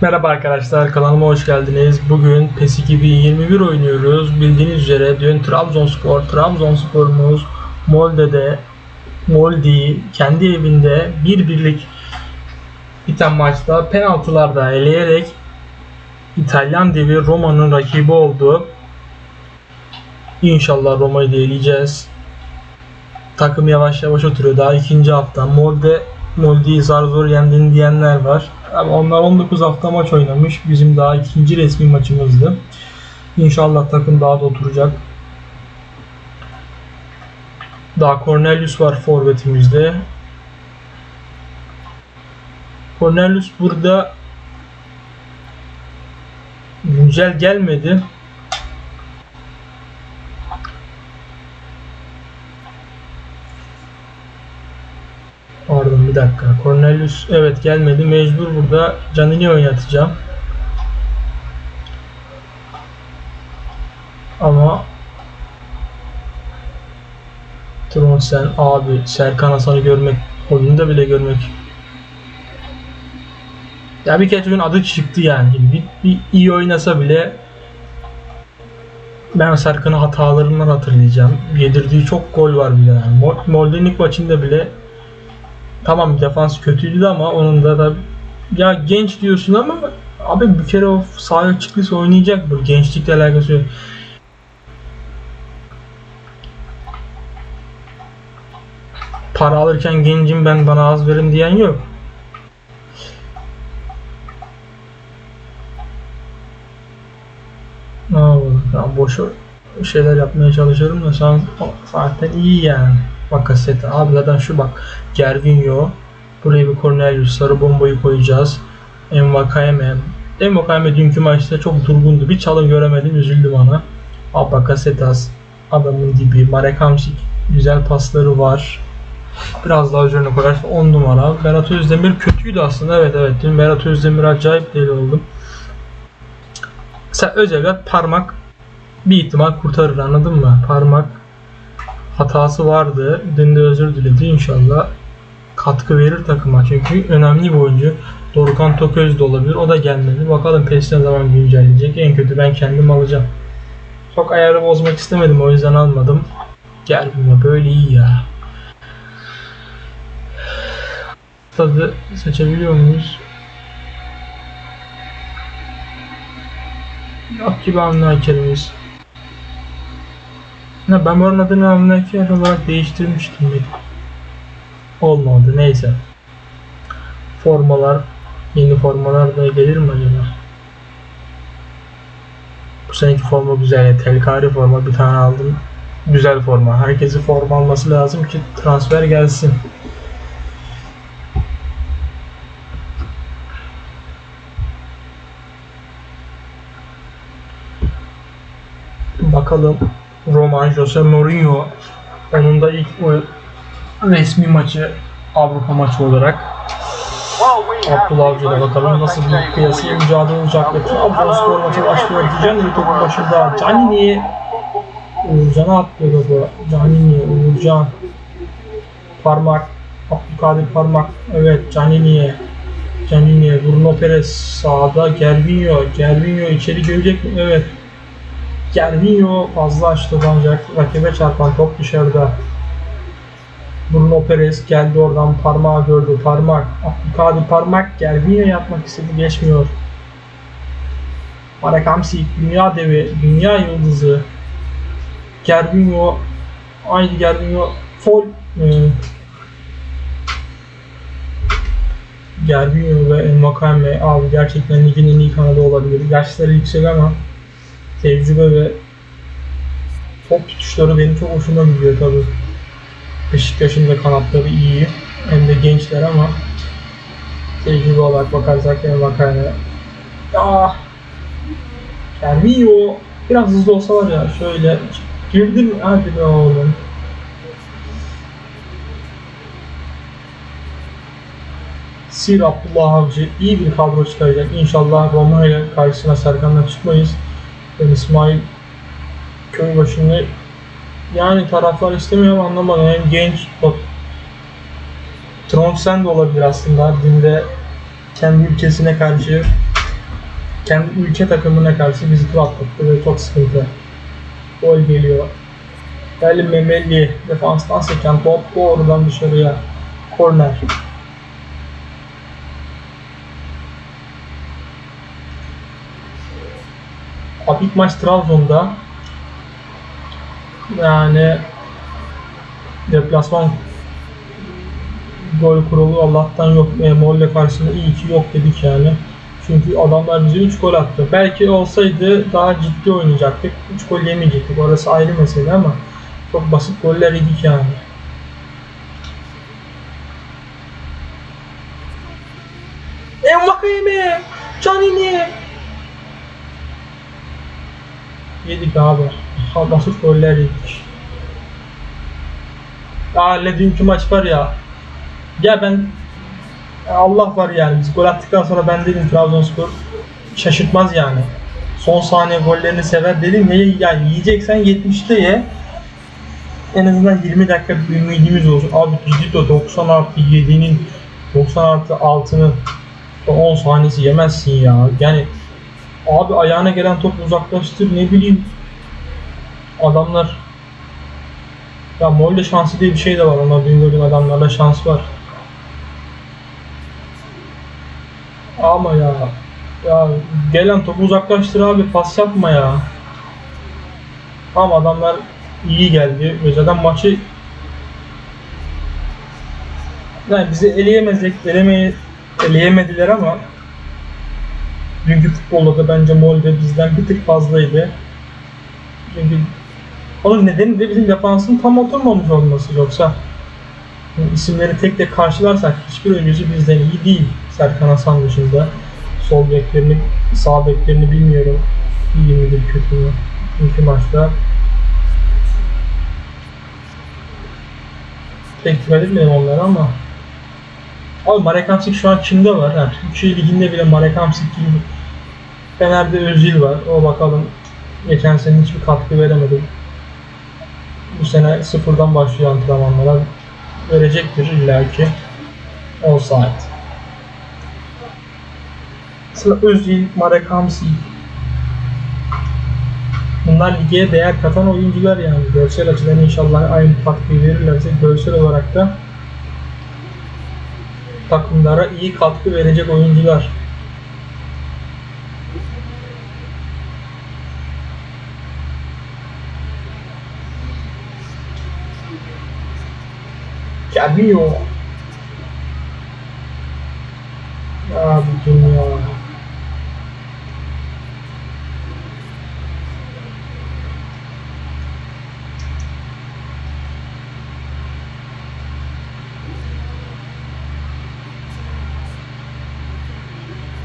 Merhaba arkadaşlar kanalıma hoş geldiniz. Bugün PES 2021 oynuyoruz. Bildiğiniz üzere dün Trabzonspor, Trabzonspor'umuz Molde'de Molde'yi kendi evinde bir birlik biten maçta penaltılarda eleyerek İtalyan devi Roma'nın rakibi oldu. İnşallah Roma'yı da eleyeceğiz. Takım yavaş yavaş oturuyor. Daha ikinci hafta. Molde Molde'yi zar zor yendin diyenler var. Ama onlar 19 hafta maç oynamış. Bizim daha ikinci resmi maçımızdı. İnşallah takım daha da oturacak. Daha Cornelius var forvetimizde. Cornelius burada güncel gelmedi. Pardon bir dakika. Cornelius evet gelmedi. Mecbur burada Canini oynatacağım. Ama Tronsen abi Serkan Hasan'ı görmek oyunda bile görmek ya bir kere adı çıktı yani. Bir, bir iyi oynasa bile ben Serkan'ın hatalarından hatırlayacağım. Yedirdiği çok gol var bile yani. Mol- Molde'nin ilk maçında bile Tamam defans kötüydü ama onun da da ya genç diyorsun ama abi bir kere o sahaya çıktıysa oynayacak bu gençlikle alakası yok. Para alırken gencim ben bana az verin diyen yok. Ne yapalım? Ben boş şeyler yapmaya çalışıyorum da şu an zaten iyi yani. Bakasete. Abi zaten şu bak. Gervinho. Buraya bir Cornelius sarı bombayı koyacağız. Envakayeme. Envakayeme dünkü maçta çok durgundu. Bir çalım göremedim. Üzüldüm ona. Abakasetas. Adamın dibi. Marek Hamsik. Güzel pasları var. Biraz daha üzerine koyarsa 10 numara. Berat Özdemir kötüydü aslında. Evet evet. Dün Berat Özdemir acayip deli oldum. Mesela Özevlat parmak bir ihtimal kurtarır anladın mı? Parmak hatası vardı. Dün de özür diledi. İnşallah katkı verir takıma. Çünkü önemli bir oyuncu. Dorukhan Toköz de olabilir. O da gelmedi. Bakalım PES ne zaman güncelleyecek. En kötü ben kendim alacağım. Çok ayarı bozmak istemedim. O yüzden almadım. Gelmiyor. Böyle iyi ya. Tadı seçebiliyor muyuz? Yok gibi anlayacağız. Ne ben buranın adını Amnaki olarak değiştirmiştim bir. Olmadı neyse. Formalar yeni formalar da gelir mi acaba? Bu seneki forma güzel. Telkari forma bir tane aldım. Güzel forma. Herkesi forma alması lazım ki transfer gelsin. Bakalım Roma, Jose Mourinho onun da ilk resmi maçı Avrupa maçı olarak Abdullah Avcı'da bakalım nasıl bir kıyası mücadele olacak. Ve Trabzonspor maçı başlıyor. Diyeceğim de topun başında Canini Uğurcan'a atlıyor topu. Canini, Uğurcan Parmak Abdülkadir Parmak. Evet Canini'ye Canini, Bruno Perez sağda Gervinho. Gervinho içeri girecek mi? Evet Gervinho fazla açtı ancak rakibe çarpan top dışarıda. Bruno Perez geldi oradan parmağı gördü. Parmak. Abdülkadir parmak. Gervinho yapmak istedi. Geçmiyor. Marek Hamsik. Dünya devi. Dünya yıldızı. Gervinho. Aynı Gervinho. Fol. E, Gervinho ve Envakame abi gerçekten ligin en iyi kanadı olabilir. Yaşları yüksek ama tecrübe ve top tutuşları benim çok hoşuma gidiyor tabi. Beşiktaş'ın da kanatları iyi. Hem de gençler ama tecrübe olarak bakarsak yani bakarına ah Kermiyo biraz hızlı olsa var ya şöyle girdim hadi be oğlum Sir Abdullah Avcı iyi bir kadro çıkaracak. İnşallah Roma ile karşısına Serkan'la çıkmayız. Ben İsmail Köybaşı'nı yani taraflar istemiyor ama anlamadım. Hem genç bak Tronsen de olabilir aslında. Dün de kendi ülkesine karşı kendi ülke takımına karşı bizi tur atlattı ve çok sıkıntı. Gol geliyor. Belli Memeli defanstan seken top doğrudan dışarıya. Korner. Abi ilk maç Trabzon'da yani deplasman gol kuralı Allah'tan yok. E, Molle karşısında iyi ki yok dedik yani. Çünkü adamlar bize 3 gol attı. Belki olsaydı daha ciddi oynayacaktık. 3 gol yemeyecektik. Orası ayrı mesele ama çok basit goller yedik yani. Yedik abi. Ha, basit goller yedik. Aa dünkü maç var ya. Ya ben Allah var yani biz gol attıktan sonra ben dedim Trabzonspor şaşırtmaz yani. Son saniye gollerini sever dedim ne yani yiyeceksen 70'te ye. En azından 20 dakika bir ümidimiz olsun. Abi gidip de 90 artı 7'nin 90 artı 6'nın 10 saniyesi yemezsin ya. Yani abi ayağına gelen top uzaklaştır ne bileyim. Adamlar ya Molle şansı diye bir şey de var. Dün gördüğün adamlarla şans var. Ama ya ya gelen topu uzaklaştır abi pas yapma ya. Ama adamlar iyi geldi ve maçı yani bizi eleyemezdik, eleme, eleyemediler ama dünkü futbolda da bence Molde bizden bir tık fazlaydı. Çünkü onun nedeni de bizim defansın tam oturmamış olması yoksa isimleri tek tek karşılarsak hiçbir oyuncusu bizden iyi değil. Serkan Hasan dışında. Sol beklerini, sağ beklerini bilmiyorum. İyi midir, kötü mü? İki maçta teklif edilmedim onlara ama Abi Marek Hamsik şu an kimde var? Ha, Türkiye Ligi'nde bile Marek Hamsik gibi Fener'de Özil var. O bakalım. Geçen sene hiçbir katkı veremedim. Bu sene sıfırdan başlıyor antrenmanlara. Verecektir illaki. Offside. Mesela Özil, Marek Hamsik. Bunlar lige değer katan oyuncular yani. Görsel açıdan inşallah aynı katkıyı verirlerse görsel olarak da takımlara iyi katkı verecek oyuncular. Camillo. Abicim ya.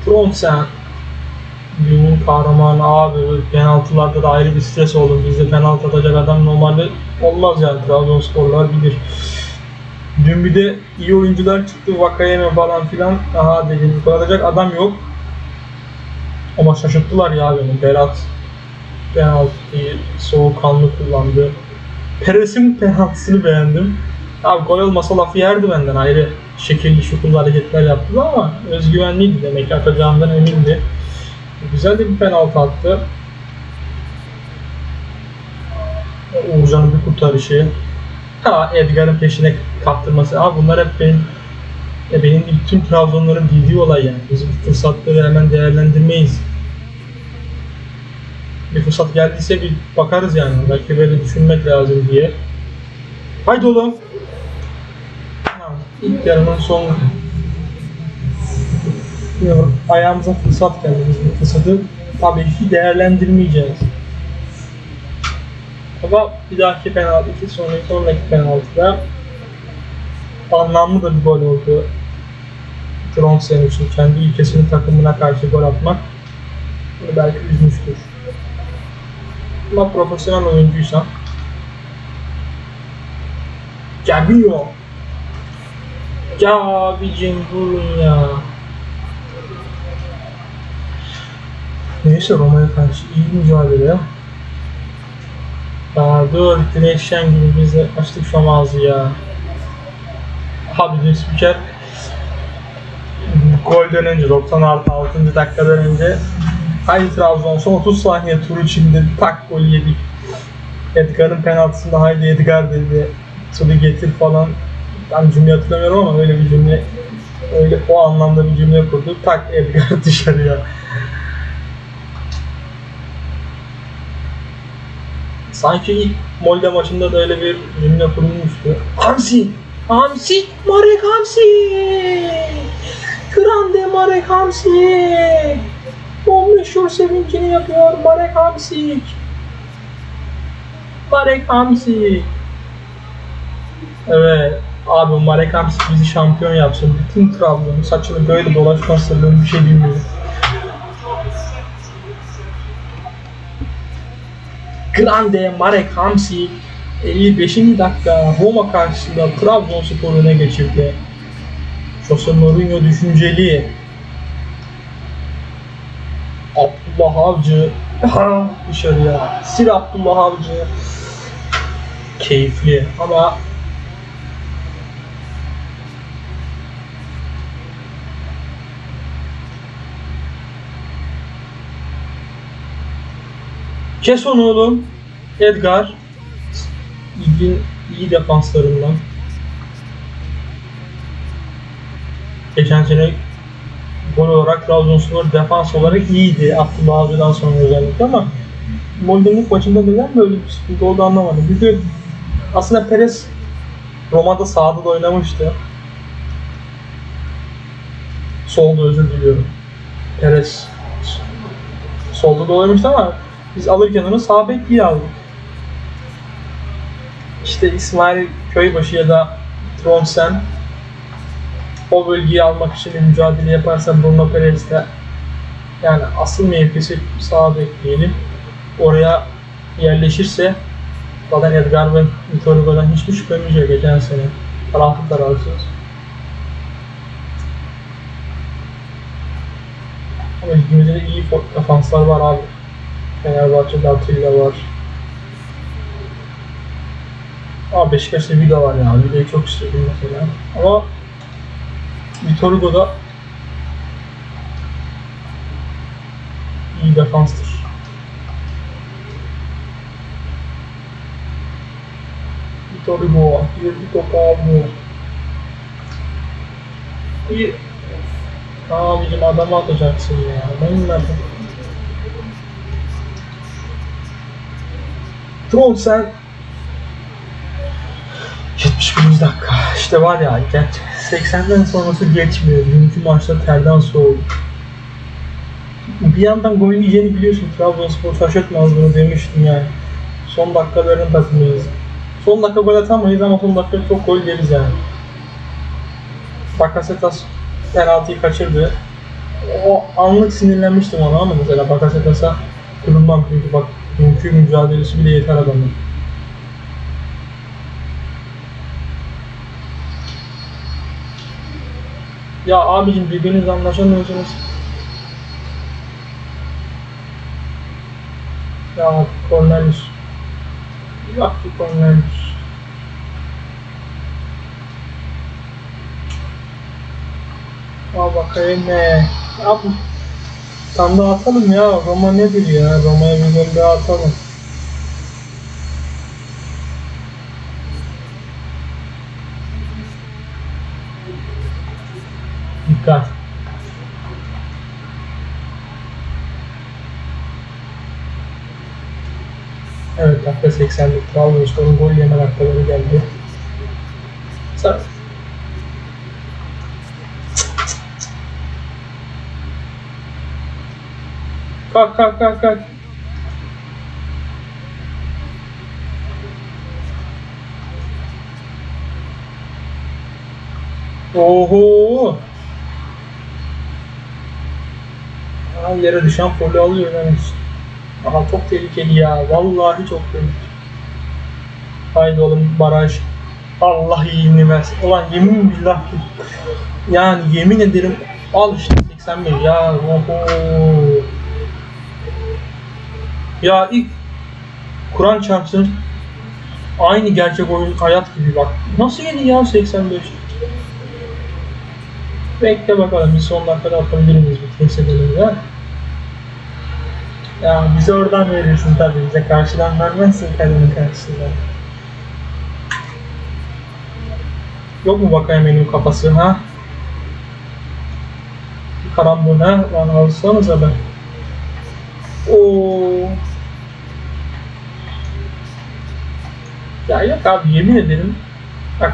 Tromsen günün kahramanı abi penaltılarda da ayrı bir stres oldu. Bizde penaltı atacak adam normalde olmaz yani Trabzonsporlar bilir. Dün bir de iyi oyuncular çıktı Vakayeme falan filan. Aha dedim gol atacak adam yok. Ama şaşırttılar ya beni. Berat penaltıyı soğukkanlı kullandı. Peres'in penaltısını beğendim. Abi gol olmasa lafı yerdi benden ayrı şekilli şukullu hareketler yaptı ama özgüvenliydi demek ki atacağından emindi. Güzel de bir penaltı attı. Uğurcan'ın bir kurtarışı. Ha Edgar'ın peşine kaptırması. Abi bunlar hep benim ya benim gibi tüm Trabzonların bildiği olay yani. Biz bu fırsatları hemen değerlendirmeyiz. Bir fırsat geldiyse bir bakarız yani. Belki böyle düşünmek lazım diye. Haydi oğlum. Tamam. İlk yarının son Bilmiyorum, ayağımıza fırsat geldi. Biz bu fırsatı tabii ki değerlendirmeyeceğiz. Ama bir dahaki penaltı, sonraki sonraki penaltıda anlamlı da bir gol oldu. Trondsen için kendi ülkesinin takımına karşı gol atmak bunu belki üzmüştür. Ama profesyonel oyuncuysan Geliyor. Ya abicim durun ya. Neyse Roma'ya karşı iyi mücadele. Ya dur Güneşen gibi biz de açtık şu ağzı ya. Abi dün spiker golden önce 90 artı 6. dakikadan önce Haydi Trabzon son 30 saniye tur içinde tak gol yedik. Edgar'ın penaltısında haydi Edgar dedi. Turu getir falan. Ben cümle hatırlamıyorum ama öyle bir cümle öyle o anlamda bir cümle kurdu. Tak Edgar dışarıya. Sanki ilk Molde maçında da öyle bir cümle kurulmuştu. Hamsi! Hamsi! Marek Hamsi! Grande Marek Hamsi! O meşhur sevincini yapıyor Marek Hamsik. Marek Hamsik. Evet. Abi Marek Hamsik bizi şampiyon yapsın. Bütün Trabzon'un saçını böyle dolaşması ben bir şey bilmiyorum. Grande Marek Hamsik 55. dakika Roma karşısında Trabzonspor öne geçirdi. Jose Mourinho düşünceli. Abdullah Avcı dışarıya. Sir Abdullah Avcı keyifli ama Kes onu oğlum. Edgar ligin iyi defanslarından. Geçen sene gol olarak Trabzonspor defans olarak iyiydi Abdullah Avcı'dan sonra özellikle ama Molde'nin maçında neden böyle bir sıkıntı oldu anlamadım. De aslında Perez Roma'da sağda da oynamıştı. Solda özür diliyorum. Perez solda da oynamıştı ama biz alırken onu sağ bek aldık. İşte İsmail Köybaşı ya da Tronsen o bölgeyi almak için bir mücadele yaparsa Bruno Perez de yani asıl mevkisi sağ bek diyelim. Oraya yerleşirse zaten Edgar ve Vitor Hugo'dan hiçbir şüphemiz yok geçen sene. Taraflı tarafsız. Ama ligimizde de iyi defanslar var abi. Fenerbahçe'de Atilla var. Ama Beşiktaş'ta Vida var ya. Vida'yı çok istedim mesela. Ama Vitor Hugo da iyi defanstır. Vitor Hugo girdi topu aldı. İyi. Abicim adamı atacaksın ya. Ben nereden? Troll sen 71. dakika. İşte var ya geç 80'den sonrası geçmiyor. Dünkü maçta terden soğuk. Bir yandan gol yiyeceğini biliyorsun. Trabzonspor şaşırtmaz bunu demiştim yani. Son dakikaların takımıyız. Son dakika gol atamayız ama son dakika çok gol yeriz yani. Bakasetas penaltıyı kaçırdı. O anlık sinirlenmiştim ona ama mesela Bakasetas'a kırılmam çünkü bak dünkü mücadelesi bile yeter adamın. Ya abicim birbirinizle anlaşamıyorsunuz. Ya Cornelius. Bak ki Cornelius. Ya bakayım ne? Ya bu Tam da atalım ya. Roma nedir ya? Roma'ya bir gol daha atalım. Evet dakika 80'lik Trabzonspor'un gol yeme dakikaları geldi. Sen... Kalk kalk kalk kalk. Oho. Aa, yere düşen folyo alıyor yani. Aha çok tehlikeli ya. Vallahi çok tehlikeli. Haydi oğlum baraj. Allah iyiliğini versin. Ulan yemin billah. Yani yemin ederim al işte 81 ya. Oho. Ya ilk Kur'an çarpsın aynı gerçek oyun hayat gibi bak. Nasıl yedi ya 85? Bekle bakalım bir son dakikada atabilir miyiz bir test edelim ya. Ya bize oradan verirsin tabii. Bize karşıdan vermezsin kadının karşısında. Yok mu bakayım benim kafası ha? Karambol ha? Lan alsanıza ben. Oo. Ya yok abi yemin ederim. Bak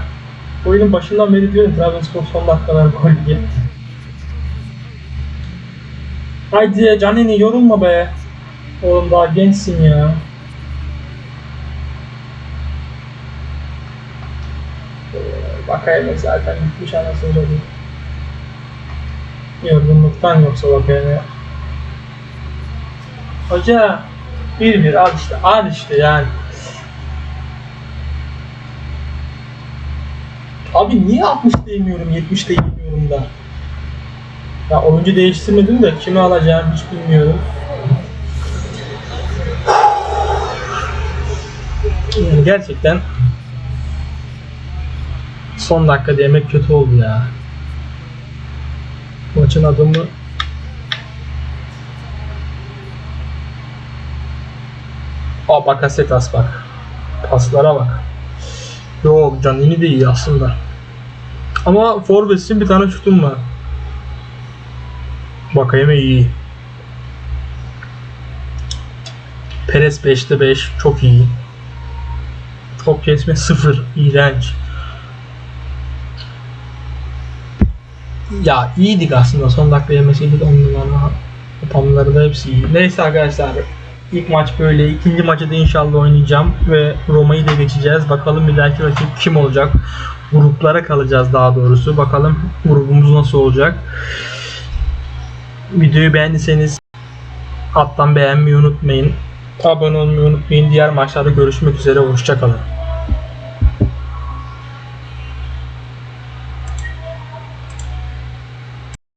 oyunun başından beri diyorum Trabzonspor son dakikalar gol diye. Haydi Canini yorulma be. Oğlum daha gençsin ya. Ee, Bakayım zaten gitmiş anasını satayım. Yorgunluktan yoksa bakayım. Hoca bir bir al işte al işte yani. Abi niye 60 değmiyorum 70 değmiyorum da. Ya oyuncu değiştirmedim de kimi alacağım hiç bilmiyorum. Yani gerçekten son dakika demek kötü oldu ya. Maçın adımı Aa Bakasetas bak. Paslara bak. Yok Canini de iyi aslında. Ama Forbes için bir tane şutum var. Bakayım iyi. Perez 5'te 5 çok iyi. Top kesme 0 iğrenç. Ya iyiydik aslında son dakika yemeseydik onları Tamları da hepsi iyi. Neyse arkadaşlar ilk maç böyle. ikinci maçı da inşallah oynayacağım ve Roma'yı da geçeceğiz. Bakalım bir dahaki rakip kim olacak? Gruplara kalacağız daha doğrusu. Bakalım grubumuz nasıl olacak? Videoyu beğendiyseniz alttan beğenmeyi unutmayın. Abone olmayı unutmayın. Diğer maçlarda görüşmek üzere. Hoşçakalın.